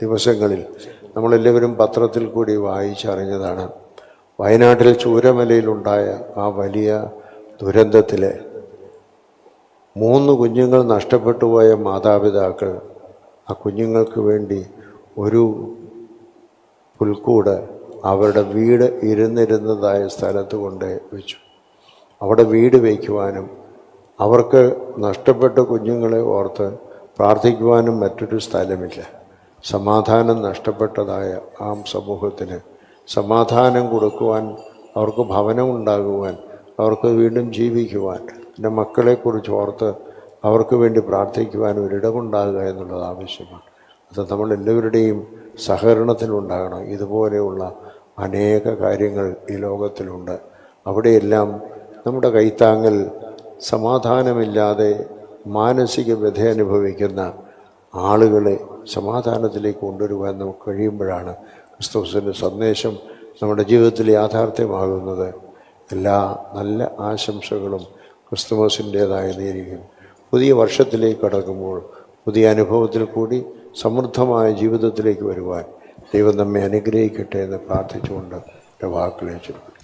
ദിവസങ്ങളിൽ നമ്മളെല്ലാവരും പത്രത്തിൽ കൂടി വായിച്ചറിഞ്ഞതാണ്. വയനാട്ടിൽ ചൂരമലയിലുണ്ടായ ആ വലിയ ദുരന്തത്തിൽ മൂന്ന് കുഞ്ഞുങ്ങൾ നഷ്ടപ്പെട്ടു പോയ മാതാപിതാക്കൾ ആ കുഞ്ഞുങ്ങൾക്ക് വേണ്ടി ഒരു പുൽക്കൂട് അവരുടെ വീട് ഇരുന്നിരുന്നതായ സ്ഥലത്ത് കൊണ്ട് വെച്ചു. അവിടെ വീട് വയ്ക്കുവാനും അവർക്ക് നഷ്ടപ്പെട്ട കുഞ്ഞുങ്ങളെ ഓർത്ത് പ്രാർത്ഥിക്കുവാനും മറ്റൊരു സ്ഥലമില്ല. സമാധാനം നഷ്ടപ്പെട്ടതായ ആ സമൂഹത്തിന് സമാധാനം കൊടുക്കുവാൻ അവർക്ക് ഭവനം ഉണ്ടാകുവാൻ അവർക്ക് വീണ്ടും ജീവിക്കുവാൻ പിന്നെ മക്കളെക്കുറിച്ച് ഓർത്ത് അവർക്ക് വേണ്ടി പ്രാർത്ഥിക്കുവാൻ ഒരിടമുണ്ടാകുക എന്നുള്ളത് ആവശ്യമാണ്. അത് നമ്മളെല്ലാവരുടെയും സഹകരണത്തിലുണ്ടാകണം ഇതുപോലെയുള്ള അനേക കാര്യങ്ങൾ ഈ ലോകത്തിലുണ്ട്. അവിടെയെല്ലാം നമ്മുടെ കൈത്താങ്ങൽ സമാധാനമില്ലാതെ മാനസിക വ്യഥ അനുഭവിക്കുന്ന ആളുകളെ സമാധാനത്തിലേക്ക് കൊണ്ടുവരുവാൻ നമുക്ക് കഴിയുമ്പോഴാണ് ക്രിസ്തുസിന്റെ സന്ദേശം നമ്മുടെ ജീവിതത്തിൽ യാഥാർത്ഥ്യമാകുന്നത്. എല്ലാ നല്ല ആശംസകളും ക്രിസ്തുമസിന്റേതായ നേരിടും പുതിയ വർഷത്തിലേക്ക് കടക്കുമ്പോൾ പുതിയ അനുഭവത്തിൽ കൂടി സമൃദ്ധമായ ജീവിതത്തിലേക്ക് വരുവാൻ ദൈവം നമ്മെ അനുഗ്രഹിക്കട്ടെ എന്ന് പ്രാർത്ഥിച്ചുകൊണ്ട് വാക്കുകളെ ചുരുക്കും